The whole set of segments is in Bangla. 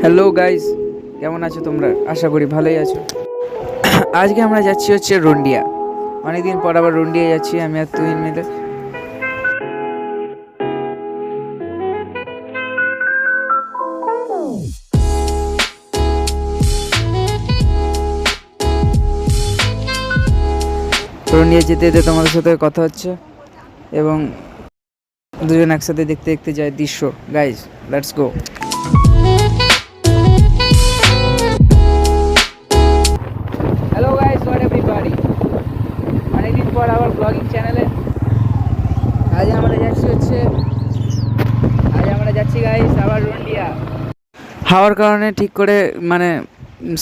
হ্যালো গাইস কেমন আছো তোমরা? আশা করি ভালোই আছো। আজকে আমরা যাচ্ছি হচ্ছে রন্ডিয়া। অনেকদিন পর আবার রন্ডিয়া যাচ্ছি, আমি আর তুই মিলে। রন্ডিয়া যেতে যেতে তোমাদের সাথে কথা হচ্ছে এবং দুজন একসাথে দেখতে দেখতে যায় দৃশ্য। গাইজ লেটস গো পর আবার ব্লগিং চ্যানেলে আজ আমরা যাচ্ছি হচ্ছে আজ আমরা যাচ্ছি গাইস আবার রন্ডিয়া। হাওয়ার কারণে ঠিক করে মানে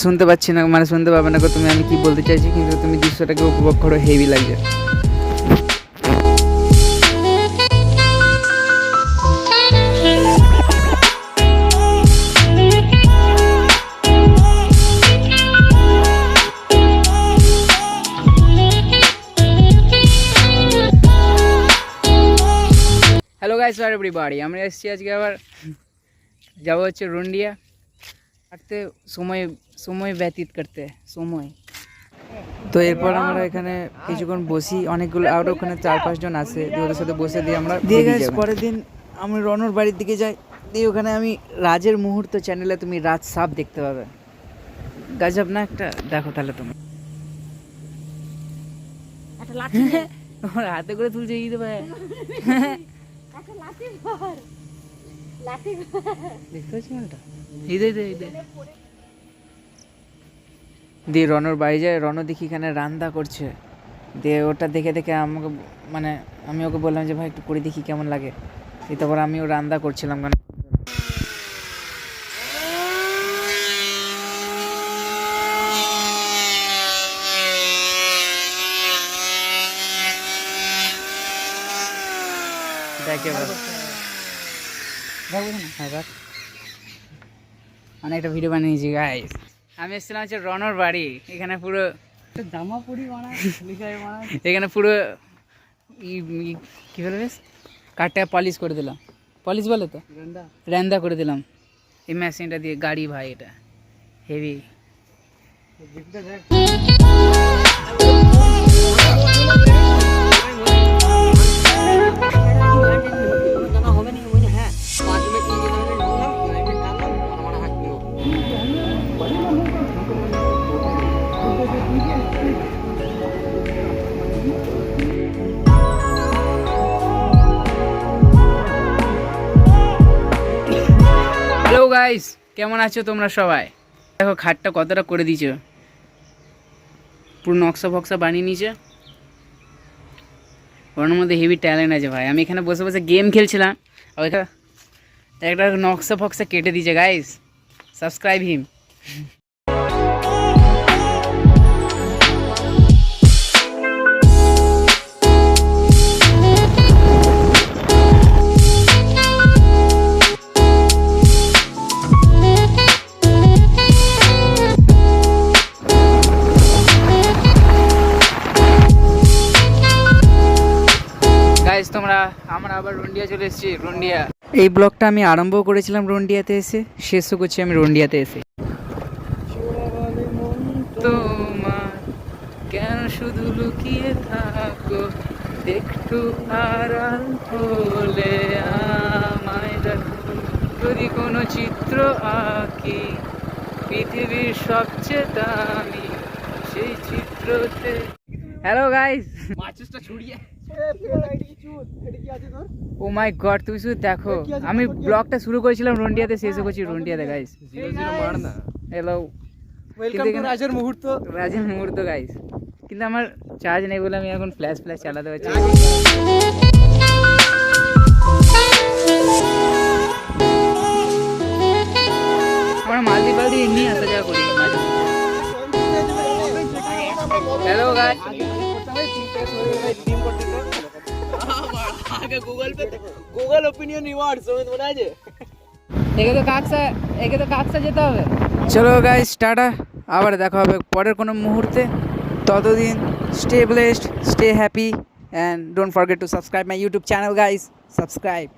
শুনতে পাচ্ছি না মানে শুনতে পাবে না তুমি, আমি কি বলতে চাইছি, কিন্তু তুমি দৃশ্যটাকে উপভোগ করো হেভি লাগছে। গাইস আর এভরিবাডি আমরা এসেছি আজকে আবার যাব হচ্ছে রন্ডিয়া। হাঁটতে সময় সময় ব্যতীত করতে সময়। তো এরপর আমরা এখানে কিছুক্ষণ বসি। অনেকগুলো আর ওখানে চার পাঁচজন আছে। দিয়ে ওদের সাথে বসে দিয়ে আমরা দিয়ে গাইস পরের দিন আমি রনর বাড়ির দিকে যাই। দিয়ে ওখানে আমি রাজের মুহূর্ত চ্যানেলে তুমি রাজ সাপ দেখতে পাবে। গাজব না একটা দেখো তাহলে তুমি। একটা লাঠি। তোমার হাতে করে তুলছে এই দেবে দিয়ে রনর বাড়ি যায় রন দেখি এখানে রান্না করছে। দিয়ে ওটা দেখে দেখে আমাকে মানে আমি ওকে বললাম যে, ভাই, একটু করে দেখি কেমন লাগে। তারপর আমিও রান্না করছিলাম মানে দেখ হ্যাঁ অনেকটা ভিডিও বানিয়েছি গাইস আমি এসেছিলাম হচ্ছে রনর বাড়ি। এখানে পুরো জামা পরি বানায় এখানে পুরো কি বলে বেশ? কাঠটা পলিশ করে দিলাম। পলিশ বলে তো? র্যান্দা করে দিলাম। এই মেশিনটা দিয়ে গাড়ি ভাই এটা। হেভি জিপটা গাইস কেমন আছো তোমরা সবাই? দেখো, খাটটা কতটা করে দিয়েছ। পুরো নকশা ফকশা বানিয়ে নিয়েছে। ওর মধ্যে হেভি ট্যালেন্ট আছে ভাই। আমি এখানে বসে বসে গেম খেলছিলাম। একটা নকশা ফকশা কেটে দিয়েছে গাইস সাবস্ক্রাইব হিম তোমরা আমরা আবার রন্ডিয়া চলে এসেছি রন্ডিয়া। এই ব্লগটা আমি আরম্ভ করেছিলাম রন্ডিয়াতে এসে শেষও করছি আমি রন্ডিয়াতে এসে। কেন শুধু লুকিয়ে থাকো? একটু আড়াল হলে আমায় দেখো। যদি কোনো চিত্র আঁকি পৃথিবীর সবচেয়ে দামি সেই চিত্রতে। হ্যালো গাইস মাছটা ছুড়িয়ে। ও মাই গড তুমি শুধু দেখো। আমি ব্লগটা শুরু করেছিলাম রন্ডিয়াতে শেষ করছি রন্ডিয়াতে গাইস হ্যালো রাজের মুহূর্ত রাজের মুহূর্ত গাইস কিন্তু আমার চার্জ নেই বলে আমি এখন ফ্ল্যাশ ফ্ল্যাশ চালাতে পারছি আমরা মালদি ফালদি এমনি আসা যাওয়া করি। হ্যালো গাইস আগে Google Pay Google Opinion Rewards তুমি আছে? একে তো কাকসা একে তো কাকসা যেতে হবে। চলো গাইস টাটা। আবার দেখা হবে পরের কোনো মুহূর্তে। ততদিন stay blessed stay happy and don't forget to subscribe my YouTube channel guys subscribe